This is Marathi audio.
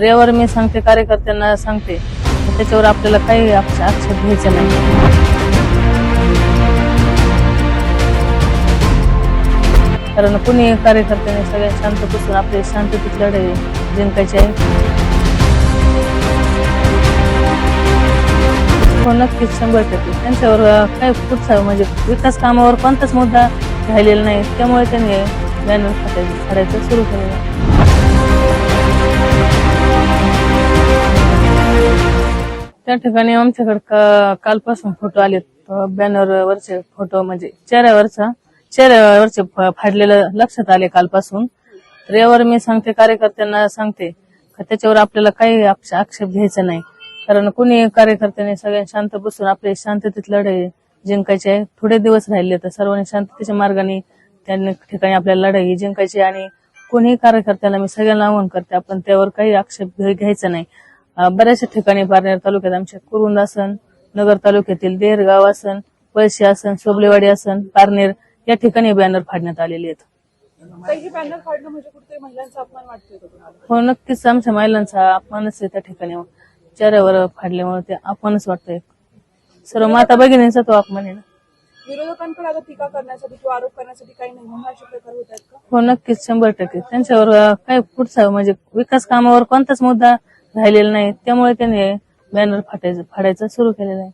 रेवर मी सांगते कार्यकर्त्यांना सांगते त्याच्यावर आपल्याला काही आक्षेप घ्यायचा नाही. कारण कुणी कार्यकर्त्यांनी सगळ्या शांत बसून आपली शांततेत लढाई जिंकायची आहे. हो नक्कीच शंभर टक्के. त्यांच्यावर काय पुढचा म्हणजे विकास कामावर कोणताच मुद्दा राहिलेला नाही. त्यामुळे त्यांनी बॅनर फाटायचं फाडायचं सुरू केलेलं त्या ठिकाणी आमच्याकडे कालपासून फोटो आलेत. बॅनर वरचे फोटो म्हणजे चेहऱ्यावरचा चेहऱ्यावरचे फाडलेलं लक्षात आले कालपासून. तर यावर मी सांगते कार्यकर्त्यांना सांगते का त्याच्यावर आपल्याला काही आक्षेप घ्यायचा नाही. कारण कुणी कार्यकर्त्यांनी सगळ्या शांत बसून आपले शांततेत लढाई जिंकायचे आहे थोडे दिवस राहिले तर सर्वांनी शांततेच्या मार्गाने त्यांनी ठिकाणी आपल्याला लढाई जिंकायची आणि कोणीही कार्यकर्त्याला मी सगळ्यांना आवाहन करते आपण त्यावर काही आक्षेप घ्यायचा नाही. बऱ्याचशा ठिकाणी पारनेर तालुक्यात आमच्या कुरुंद असन नगर तालुक्यातील देरगाव असन पळशी असन सोबलेवाडी असन पारनेर या ठिकाणी बॅनर फाडण्यात आलेले आहेत. बॅनर म्हणजे कुठेतरी महिलांचा अपमान वाटतोय का तुम्हाला? हो नक्कीच आमच्या महिलांचा अपमानच आहे त्या ठिकाणी. चेहऱ्यावर फाडल्यामुळे ते अपमानच वाटतंय. सर्व माता भगिनींचा तो अपमान आहे ना. विरोधकांकडे आता टीका करण्यासाठी किंवा आरोप करण्यासाठी काही प्रकार का? हो नक्कीच शंभर टक्के. त्यांच्यावर काय पुढचा म्हणजे विकास कामावर कोणताच मुद्दा राहिलेलं नाही. त्यामुळे त्यांनी बॅनर फाटायचं फाडायचं सुरू केलेलं आहे.